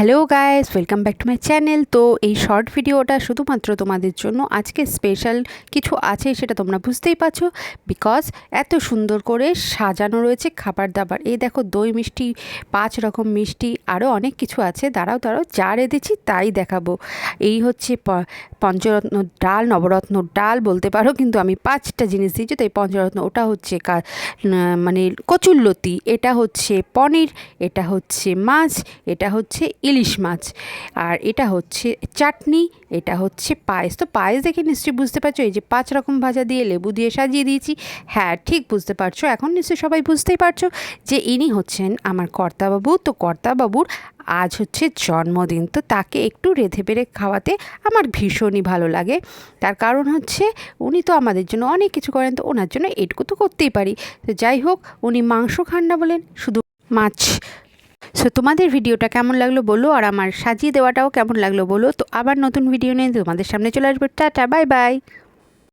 Hello guys welcome back to my channel তো এই short ভিডিওটা শুধুমাত্র তোমাদের জন্য আজকে স্পেশাল কিছু আছে সেটা তোমরা বুঝতেই পারছ বিকজ এত সুন্দর করে সাজানো রয়েছে খাবার দাবার। এই দেখো দই মিষ্টি, পাঁচ রকম মিষ্টি আরও অনেক কিছু আছে। দাঁড়াও দাঁড়াও, যা রেঁধেছি তাই দেখাবো। এই হচ্ছে পঞ্চরত্ন ডাল, নবরত্ন ডাল বলতে পারো, কিন্তু আমি পাঁচটা জিনিস দিয়েছি, তাই পঞ্চরত্ন, ওটা হচ্ছে মানে কচুল্লতি এটা হচ্ছে পনির, এটা হচ্ছে মাছ, এটা হচ্ছে ইলিশ মাছ। আর এটা হচ্ছে চাটনি, এটা হচ্ছে পায়েস। তো পায়েস দেখে নিশ্চয়ই বুঝতে পারছ, এই যে পাঁচ রকম ভাজা দিয়ে লেবু দিয়ে সাজিয়ে দিয়েছি। হ্যাঁ ঠিক বুঝতে পারছ, এখন নিশ্চয়ই সবাই বুঝতেই পারছ যে ইনি হচ্ছেন আমার কর্তাবাবু। তো কর্তাবাবুর আজ হচ্ছে জন্মদিন, তো তাকে একটু রেঁধে বেড়ে খাওয়াতে আমার ভীষণই ভালো লাগে। তার কারণ হচ্ছে উনি তো আমাদের জন্য অনেক কিছু করেন, তো ওনার জন্য এটুকু তো করতেই পারি। তো যাই হোক, উনি মাংস খান না বলেন, শুধু মাছ সো তোমাদের ভিডিওটা কেমন লাগল বলো, আর আমার সাজিয়ে দেওয়াটাও কেমন লাগল বলো। তো আবার নতুন ভিডিও নিয়ে তোমাদের সামনে চলে আসবে। Tata bye bye